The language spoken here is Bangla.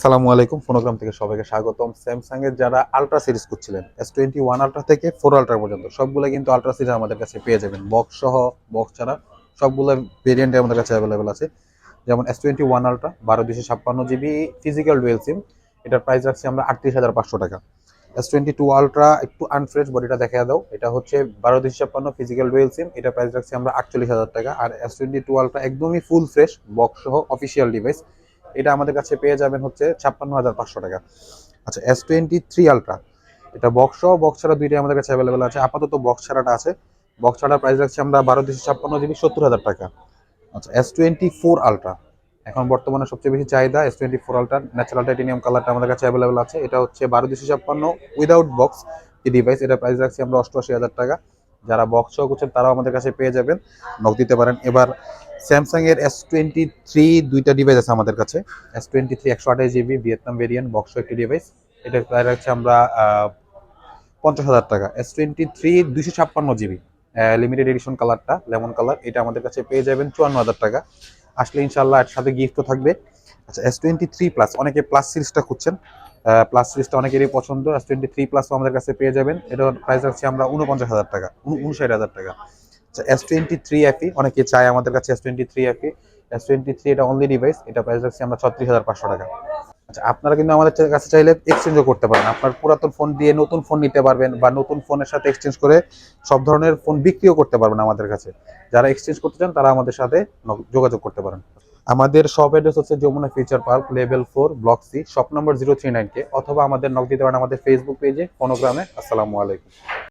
আসসালামু আলাইকুম, ফোনোগ্রাম থেকে সবাইকে স্বাগতম। স্যামসাং এর যারা আলট্রা সিরিজ করছিলেন এস টোয়েন্টি ওয়ান আলট্রা থেকে ফোর আলট্রা পর্যন্ত, সবগুলো কিন্তু আলট্রা সিরিজ আমাদের কাছে পেয়ে যাবেন। বক্স সহ বক্স ছাড়া সবগুলো ভেরিয়েন্টে আমাদের কাছে অ্যাভেলেবেল আছে। যেমন এস টোয়েন্টি ওয়ান আলট্রা বারো দুশো ছাপ্পান্ন জিবি ফিজিক্যাল ডুয়েল সিম এটার প্রাইস রাখছি আমরা আটত্রিশ হাজার পাঁচশো টাকা। এস টোয়েন্টি টু আলট্রা একটু আনফ্রেশ বডিটা দেখা দাও। এটা হচ্ছে বারো দুশো ছাপ্পান্ন ফিজিক্যাল ডুয়েল সিম এটার প্রাইস রাখছি আমরা আটচল্লিশ হাজার টাকা। আর এস টোয়েন্টি টু আলট্রা একদমই ফুল ফ্রেশ বক্স সহ অফিসিয়াল ডিভাইস এটা আমাদের কাছে পেয়ে যাবেন হচ্ছে ছাপ্পান্ন হাজার পাঁচশো টাকা। আচ্ছা এস টোয়েন্টি থ্রি আলট্রা এটা বক্স সহ বক্স ছাড়া দুইটাই আমাদের কাছে অ্যাভেলেবেল আছে। আপাতত বক্স ছাড়াটা আছে। বক্স ছাড়ার প্রাইস রাখছি আমরা বারো দুশো ছাপ্পান্ন জিবি, সত্তর হাজার টাকা। আচ্ছা এস টোয়েন্টি ফোর আলট্রা এখন বর্তমানে সবচেয়ে বেশি চাহিদা S twenty four ultra natural titanium কালারটা আমাদের কাছে অ্যাভেলেবেল আছে। এটা হচ্ছে বারো দুশো ছাপ্পান্ন উইদাউট বক্স যে ডিভাইস এটা প্রাইস রাখছি আমরা অষ্টআশি হাজার টাকা। যারা বক্স সহ করছেন, তারাও আমাদের কাছে পেয়ে যাবেন। নক দিতে পারেন। এবার স্যামসাং এর এস টোয়েন্টি থ্রি দুইটা ডিভাইস আছে আমাদের কাছে। এস টোয়েন্টি থ্রি একশো আঠাশ জিবি ভিয়েতনাম ভেরিয়েন্ট বক্স একটি ডিভাইস এটা প্রায় রাখছে আমরা পঞ্চাশ হাজার টাকা। এস টোয়েন্টি থ্রি দুইশো ছাপ্পান্ন জিবি লিমিটেড এডিশন কালারটা লেমন কালার এটা আমাদের কাছে পেয়ে যাবেন চুয়ান্ন হাজার টাকা। আসলে ইনশাল্লাহ এর সাথে গিফটও থাকবে। আচ্ছা এস টোয়েন্টি থ্রি প্লাস অনেকে প্লাস সিরিজটা খুঁজছেন। প্লাস সিরিজটা অনেকেরই পছন্দ। এস টোয়েন্টি থ্রি প্লাসও আমাদের কাছে পেয়ে যাবেন। এটার প্রাইস রাখছি আমরা উনপঞ্চাশ হাজার টাকা উনষাট হাজার টাকা। এস টোয়েন্টি থ্রি এফি অনেকে চায় আমাদের কাছে S twenty three FE S twenty three এটা অনলি ডিভাইস এটা প্রাইস রাখছি আমরা ছত্রিশ হাজার পাঁচশো টাকা। আচ্ছা আপনারা কিন্তু আমাদের কাছে চাইলে এক্সচেঞ্জও করতে পারেন। আপনার পুরাতন ফোন দিয়ে নতুন ফোন নিতে পারবেন বা নতুন ফোনের সাথে এক্সচেঞ্জ করে সব ধরনের ফোন বিক্রিও করতে পারবেন আমাদের কাছে। যারা এক্সচেঞ্জ করতে চান, তারা আমাদের সাথে যোগাযোগ করতে পারেন। আমাদের শপ অ্যাড্রেস হচ্ছে Jamuna future park level four block C shop number zero three nine K অথবা আমাদের নক দিতে পারেন আমাদের ফেসবুক পেজে ফোনোগ্রামে আসসালামু আলাইকুম।